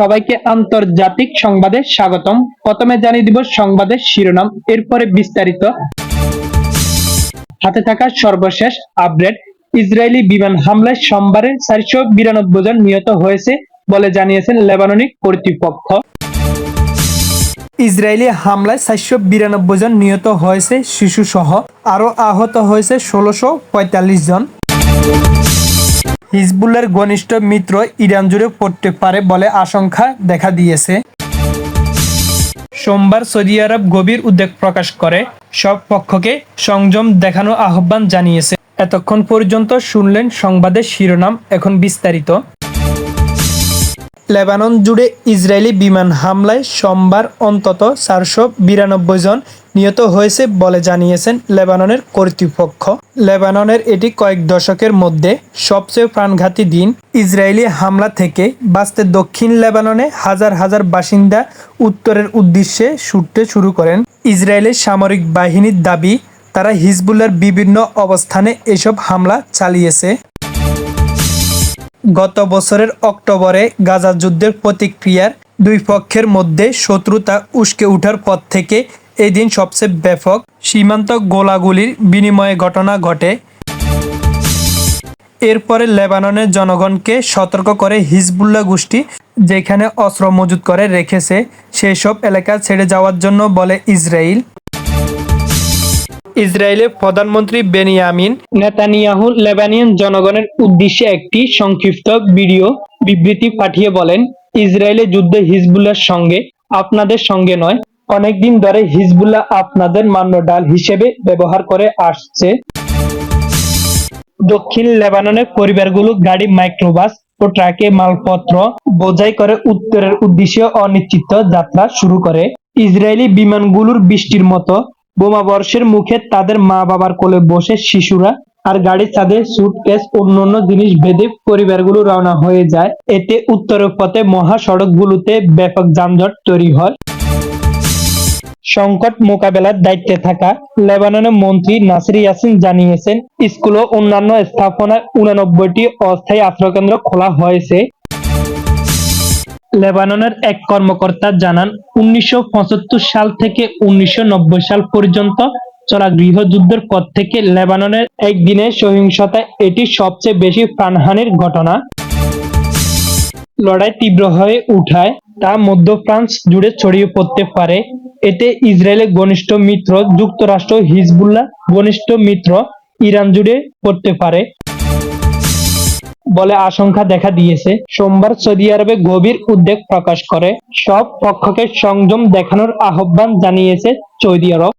সবাইকে আন্তর্জাতিক সংবাদে স্বাগতম। প্রথমে জানিয়ে দিব সংবাদের শিরোনাম, এরপরে বিস্তারিত। হাতে থাকা সর্বশেষ আপডেট, ইসরায়েলি বিমান হামলায় সোমবারে চারশো বিরানব্বই জন নিহত হয়েছে বলে জানিয়েছেন লেবাননি কর্তৃপক্ষ। ইসরায়েলি হামলায় চারশো বিরানব্বই জন নিহত হয়েছে শিশু সহ আরও আহত হয়েছে ষোলোশো পঁয়তাল্লিশ জন। হিজবুলের ঘনিষ্ঠ মিত্র ইরান জুড়ে পড়তে পারে বলে আশঙ্কা দেখা দিয়েছে। সোমবার সৌদি আরব গভীর উদ্বেগ প্রকাশ করে। সব পক্ষকে সংযম দেখানো আহ্বান জানিয়েছে। এতক্ষণ পর্যন্ত শুনলেন সংবাদের শিরোনাম, এখন বিস্তারিত। লেবানন জুড়ে ইসরায়েলি বিমান হামলায় সোমবার অন্তত চারশো বিরানব্বই জন নিহত হয়েছে বলে জানিয়েছেন লেবাননের কর্তৃপক্ষ। লেবাননের এটি কয়েক দশকের মধ্যে সবচেয়ে প্রাণঘাতী দিন। ইসরায়েলি হামলা থেকে বাঁচতে দক্ষিণ লেবাননে হাজার হাজার বাসিন্দা উত্তরের উদ্দেশ্যে ছুটতে শুরু করেন। ইসরায়েলের সামরিক বাহিনীর দাবি, তারা হিজবুল্লার বিভিন্ন অবস্থানে এসব হামলা চালিয়েছে। গত বছরের অক্টোবরে গাজা যুদ্ধের প্রতিক্রিয়ার দুই পক্ষের মধ্যে শত্রুতা উস্কে ওঠার পর থেকে এই দিন সবচেয়ে ব্যাপক সীমান্ত গোলাগুলির বিনিময়ে ঘটনা ঘটে। এরপরে লেবাননের জনগণকে সতর্ক করে হিজবুল্লাহ গোষ্ঠী, যেখানে অস্ত্র মজুত করে রেখেছে, সেসব এলাকা ছেড়ে যাওয়ার জন্য বলে ইসরায়েল। ইসরায়েলের প্রধানমন্ত্রী বেনিয়ামিন নেতানিয়াহু লেবানিয়ান জনগণের উদ্দেশ্যে একটি সংক্ষিপ্ত ভিডিও বিবৃতি পাঠিয়ে বলেন, ইসরায়েলের যুদ্ধে হিজবুল্লাহর সঙ্গে আপনাদের সঙ্গে নয় অনেকদিন ধরে হিজবুল্লাহ আপনাদের মান্য ডাল হিসেবে ব্যবহার করে আসছে। দক্ষিণ লেবাননের পরিবারগুলো গাড়ি, মাইক্রোবাস ও ট্রাকে মালপত্র বোঝাই করে উত্তরের উদ্দেশ্যে অনিশ্চিত যাত্রা শুরু করে। ইসরায়েলি বিমানগুলোর বৃষ্টির মতো বোমাবর্ষের মুখে তাদের মা বাবার কোলে বসে শিশুরা আর গাড়ির ছাদে সুটকেস অন্যান্য জিনিস বেঁধে পরিবারগুলো রওনা হয়ে যায়। এতে উত্তরের পথে মহাসড়কগুলোতে ব্যাপক যানজট তৈরি হয়। সংকট মোকাবেলার দায়িত্বে থাকা লেবাননের মন্ত্রী নাসির ইয়াসিন জানিয়েছেন, স্কুল ও অন্যান্য স্থাপনায় উনানব্বইটি অস্থায়ী আশ্রয়কেন্দ্র খোলা হয়েছে। লেবাননের এক কর্মকর্তা জানান, উনিশশো পঁচাত্তর সাল থেকে উনিশশো নব্বই সাল পর্যন্ত চলা গৃহযুদ্ধের পর থেকে লেবাননের একদিনে সহিংসতায় এটি সবচেয়ে বেশি প্রাণহানির ঘটনা। লড়াই তীব্র হয়ে উঠায়, তা মধ্য ফ্রান্স জুড়ে ছড়িয়ে পড়তে পারে। এতে ইসরায়েলের ঘনিষ্ঠ মিত্র যুক্তরাষ্ট্র, হিজবুল্লাহ ঘনিষ্ঠ মিত্র ইরান জুড়ে পড়তে পারে বলে আশঙ্কা দেখা দিয়েছে। সোমবার সৌদি আরবে গভীর উদ্বেগ প্রকাশ করে। সব পক্ষকে সংযম দেখানোর আহ্বান জানিয়েছে সৌদি আরব।